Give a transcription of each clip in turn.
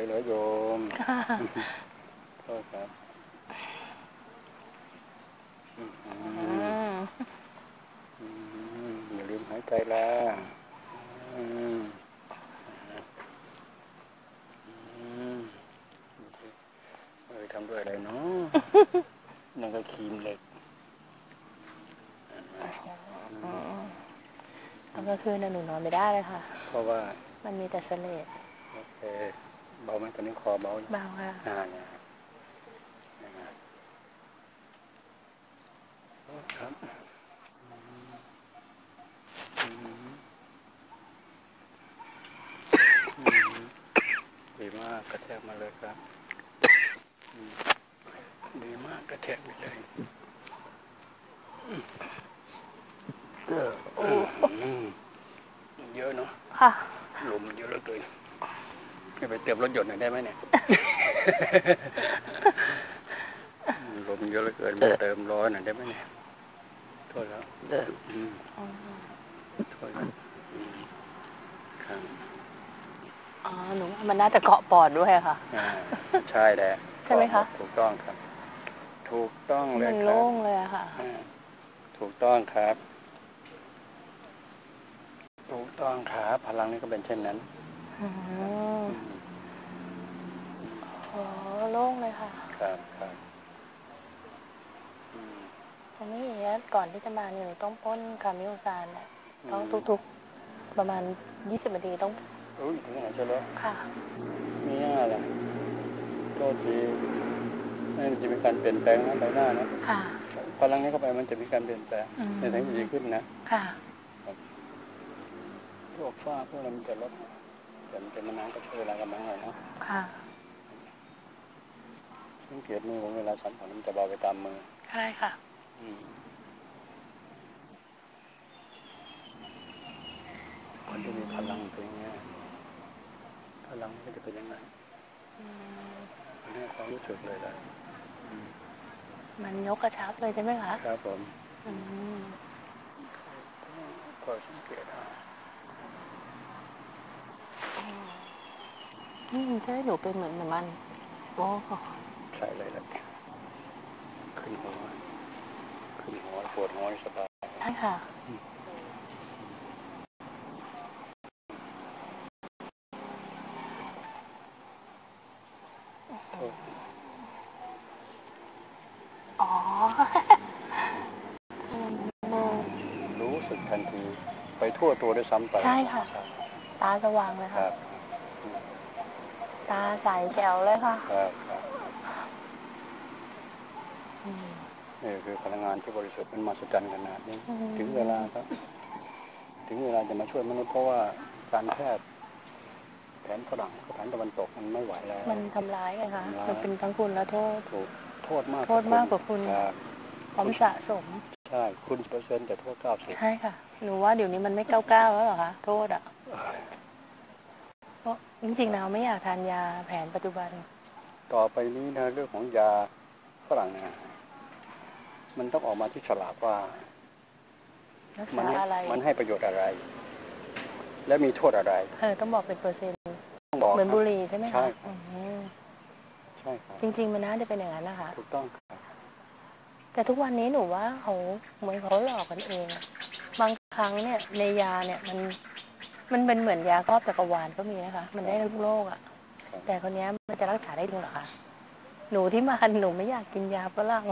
ยเหรอโยมค่ะโทษครับอืมอืมอืมอย่าลืมหายใจแล้วอืมอืมเอ้ยทำด้วยอะไรเนาะนั่นก็ครีมเหล็กอืมตอนกลางคืนน่ะหนูนอนไม่ได้เลยค่ะ เพราะว่า มันมีแต่เสลดโอเค เบาไหมตอนนี้คอเบาอยู่เบาค่ะอ่าเนี่ยนะครับครับอืมอืมดีมากกระแทกมาเลยครับอืมดีมากกระแทกไปเลยเอออืมเยอะเนาะค่ะลมเยอะเหลือเกินจะ ไปเติมรถยนต์หน่อยได้ไหมเนี่ยลมเยอะเหลือเกินไปเติมร้อนหน่อยได้ไหมเนี่ยโทษแล้วอืมอืมโทษแล้วอืมครับอ๋อหนูว่ามันน่าจะเกาะปอดด้วยค่ะอ่าใช่แหละใช่ไหมคะถูกต้องครับ ถูกต้องเลยมันครัโล่บงเลยอะค่ะอ่าถูกต้องครับ ถูกต้องครับพลังนี้ก็เป็นเช่นนั้น อืมอืมโอ้โล่งเลยค่ะ ครับครับอืมตอนนี้อย่างเงี้ยก่อนที่จะมาเนี่ยหนูต้องพ่นคามิโอซานเนี่ยต้องทุกๆ ประมาณ20นาทีต้องอุ้ยถึงไหนเชียวแล้วค่ะมีหน้าล่ะโทษทีนั่นจะมีการเปลี่ยนแปลงนะใบหน้านะค่ะพลังนี้เข้าไปมันจะมีการเปลี่ยนแปลงอืมในทางที่ดีขึ้นนะ ค่ะพวกฝ้าพวกอะไรมันจะลด แต่มันเป็นมานานก็ใช้เวลากำลังหน่อยนะค่ะสังเกตมือผมเวลาสัมผัสมันจะเบาไปตามมือใช่ค่ะอืมคนที่มีพลังเป็นอย่างเงี้ยพลังมันก็จะเป็นยังไงอืมอันนี้ความรู้สึกเลยแหละอืมมันยกกระชับเลยใช่ไหมคะ ครับผมอืมคอยสังเกตเอา อืมใช่หนูเป็นเหมือนเหมือนมันโอ้ใช่เลยแหละขึ้นหัวขึ้นหัวปวดหัวนี่สบายใช่ค่ะโทษอ๋อรู้สึกทันที ไปทั่วตัวด้วยซ้ำไป ใช่ค่ะใช่ ตาสว่างเลยคค่ะรับตาใสแจ๋วเลยค่ะครับครับอืม นี่คือพลังงานที่บริสุทธิ์มันมหัศจรรย์ขนาดนี้ อืม ถึงเวลาครับ ถึงเวลาจะมาช่วยมนุษย์เพราะว่าการแพทย์แผนฝรั่งกับแผนตะวันตกมันไม่ไหวแล้ว มันทำร้ายไงคะทำร้าย มันเป็นทั้งคุณและโทษ ถูกโทษมากโทษมากกว่าคุณ รับพร้อมสะสม ใช่คุณเปอร์เซ็นต์แต่โทษเก้าสิบใช่ค่ะ หนูว่าเดี๋ยวนี้มันไม่เก้าเก้าแล้วเหรอคะ โทษอะ เพราะจริงๆแล้วไม่อยากทานยาแผนปัจจุบัน ต่อไปนี้นะเรื่องของยาฝรั่งนะมันต้องออกมาที่ฉลากว่ารักมัษาให้อะไรมันให้ประโยชน์อะไร และมีโทษอะไรเออต้องบอกเป็นเปอร์เซ็นต์ต้องบอกเหมือนครับบุหรี่ใช่ไหมใช่คะครับอืมใช่ครับจริง ๆ มันน่าจะเป็นอย่างนั้นนะคะถูกต้องครับแต่ทุกวันนี้หนูว่าเขาเหมือนเขาหลอกกันเองอะบางครั้งเนี่ยในยาเนี่ยมัน มันเป็นเหมือนยาครอบจักรวาลก็มีนะคะ มันได้ทุกโรคอะครับแต่คนเนี้ยมันจะรักษาได้จริงเหรอคะ หนูที่มาหนูไม่อยากกินยาฝรั่ง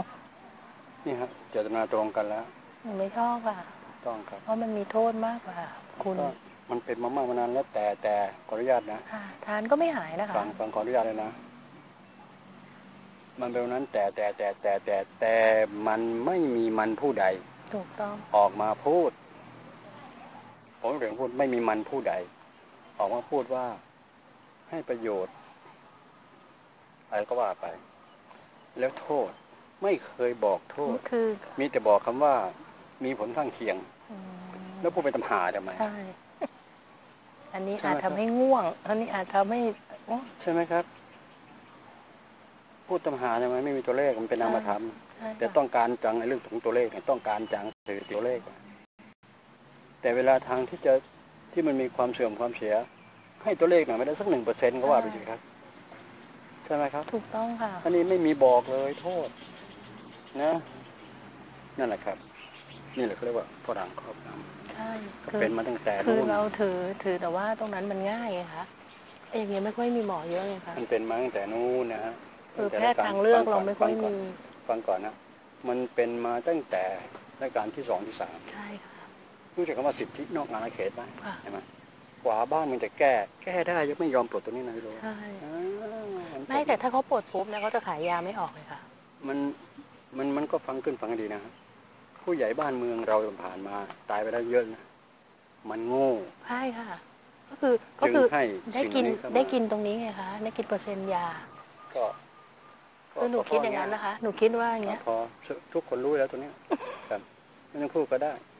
นี่ฮะเจตนาตรงกันแล้ว หนูไม่ชอบอะถูกต้องครับ เพราะมันมีโทษมากกว่า คุณก็มันเป็นมามากมานานแล้วแต่แต่ขออนุญาตนะค่ะทานก็ไม่หายนะคะฟังฟังขออนุญาตเลยนะ มันเป็นแบบนั้นแต่แต่แต่แต่แต่แต่มันไม่มีมันผู้ใด ถูกต้องออกมาพูด ผมถึงพูดไม่มีมันผู้ใด ออกมาพูดว่าให้ประโยชน์อะไรก็ว่าไป แล้วโทษไม่เคยบอกโทษคือมีแต่บอกคำว่ามีผลข้างเคียงอืมแล้วพูดไปตำหาทำไมใช่อันนี้ใช่ไหมอาจทำให้ง่วง อันนี้อาจทำให้โอ้ใช่ไหมครับ พูดตำหาทำไมไม่มีตัวเลขมันเป็นนามธรรมใช่แต่ค่ะต้องการจังในเรื่องของตัวเลขเนี่ยต้องการจังคือตัวเลข แต่เวลาทางที่จะที่มันมีความเสื่อมความเสีย ให้ตัวเลขหน่อยไม่ได้สักหนึ่งเปอร์เซ็นต์ก็ว่าไปสิครับ ใช่ไหมครับ ถูกต้องค่ะ อันนี้ไม่มีบอกเลยโทษ นะ นั่นแหละครับ นี่แหละเขาเรียกว่าฝรั่งครอบงใช่ำก็คือเป็นมาตั้งแต่คือนู้นเราถือถือแต่ว่าตรงนั้นมันง่ายไงคะไอ้อย่างเงี้ยไม่ค่อยมีหมอเยอะไงคะมันเป็นมาตั้งแต่นู้นนะฮะคือแพทย์ทางเลือกเราไม่ค่อยมีฟังก่อนนะมันเป็นมาตั้งแต่รายการที่สองที่สามใช่ค่ะ รู้จักคำว่าสิทธินอกอาณาเขตไหมค่ะใช่ไหมกว่าบ้านมันจะแก้ แก้ได้ยังไม่ยอมปลดตัวนี้นะพี่โรใช่อ่าไม่แต่ถ้าเขาปวดปุ๊บเนี่ยเขาจะขายยาไม่ออกเลยค่ะ มันมันมันก็ฟังขึ้นฟังให้ดีนะฮะผู้ใหญ่บ้านเมืองเราผ่านมา ตายไปแล้วเยอะนะมันโง่ใช่ค่ะ ก็คือก็จึงคือให้ได้สิ่งกินนี้เข้ามาได้กินตรงนี้ไงคะได้กินเปอร์เซ็นต์ยา ก็ก็คือหนูก็คิดอย่างนั้นนะคะ หนูคิดว่าอย่างเงี้ยพอทุกคนรู้แล้วตัวเนี้ยครับไม่ต้องพูดก็ได้ครับ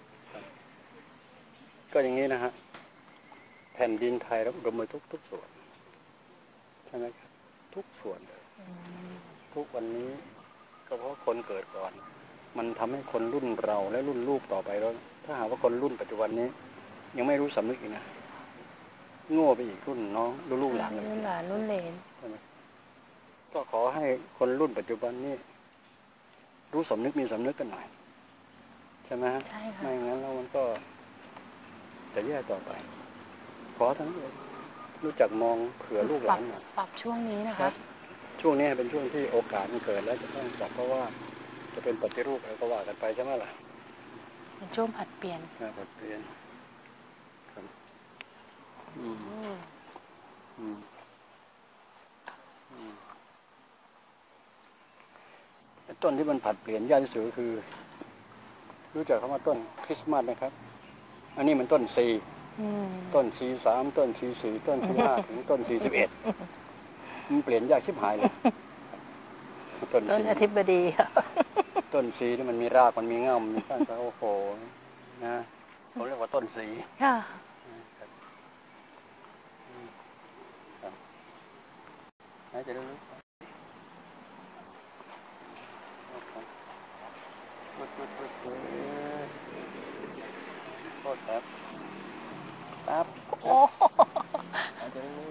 ก็อย่างนี้นะฮะแผ่นดินไทยเราอุดมไปทุกทุกส่วนใช่ไหมครับทุกส่วนเลยอืมทุกวันนี้ก็เพราะคนเกิดก่อน มันทำให้คนรุ่นเราและรุ่นลูกต่อไปแล้ว ถ้าหากว่าคนรุ่นปัจจุบันนี้ ยังไม่รู้สำนึกอีกนะโง่ไปอีกรุ่นน้องรุ่นลูกหลานเลยรุ่นหลานรุ่นเหลนใช่ไหมก็ขอให้คนรุ่นปัจจุบันนี้รู้สำนึกมีสำนึกกันหน่อยใช่ไหมฮะใช่ค่ะไม่งั้นแล้วมันก็ จะแย่ต่อไป ขอทั้งนั้นเลยรู้จักมองเผื่อลูกหลานหน่อยปรับช่วงนี้นะครัคะบช่วงนี้เป็นช่วงที่โอกาสมันเกิดแล้วจะต้องปรับเพราะว่าจะเป็นปฏิรูปอะไรก็ว่ากันไปใช่ไหมล่ะเป็นช่วงผัดเปลี่ยนนะบทเรียนครับอืมอืมอืมอืมไอ้ต้นที่มันผัดเปลี่ยนยากที่สุดก็คือ รู้จักคำว่าต้นคริสต์มาสไหมครับ อันนี้มันต้นสี่อืมต้นสี่สามต้นสี่สี่ต้นสี่ห้าถึงต้นสี่สิบเอ็ดมันเปลี่ยนยากชิบหายเลยต้นต้นสี่อธิบดีค่ะต้นสีที่มันมีรากมันมีเง่ามันมีก้านสาโอ้โหนะผมเรียกว่าต้นสีค่ะครับอืมครับน่าจะรู้โทษครับครับโอ้น่าจะรู้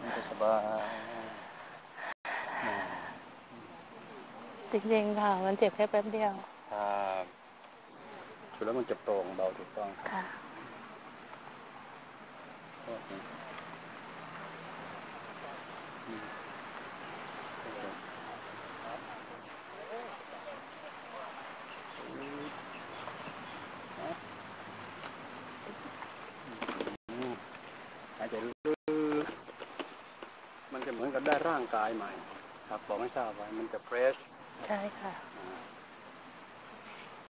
มันจะสบายอ่าจริงๆค่ะมันเจ็บแค่แป๊บเดียวครับสุดแล้วมันจะโปร่งเบาถูกต้องครับค่ะโทษนะอืมโอเคอืมหายใจลึกมันจะเหมือนกับได้ ร่างกายใหม่ ครับบอกไม่ทราบไว้มันจะเฟรชใช่ค่ะ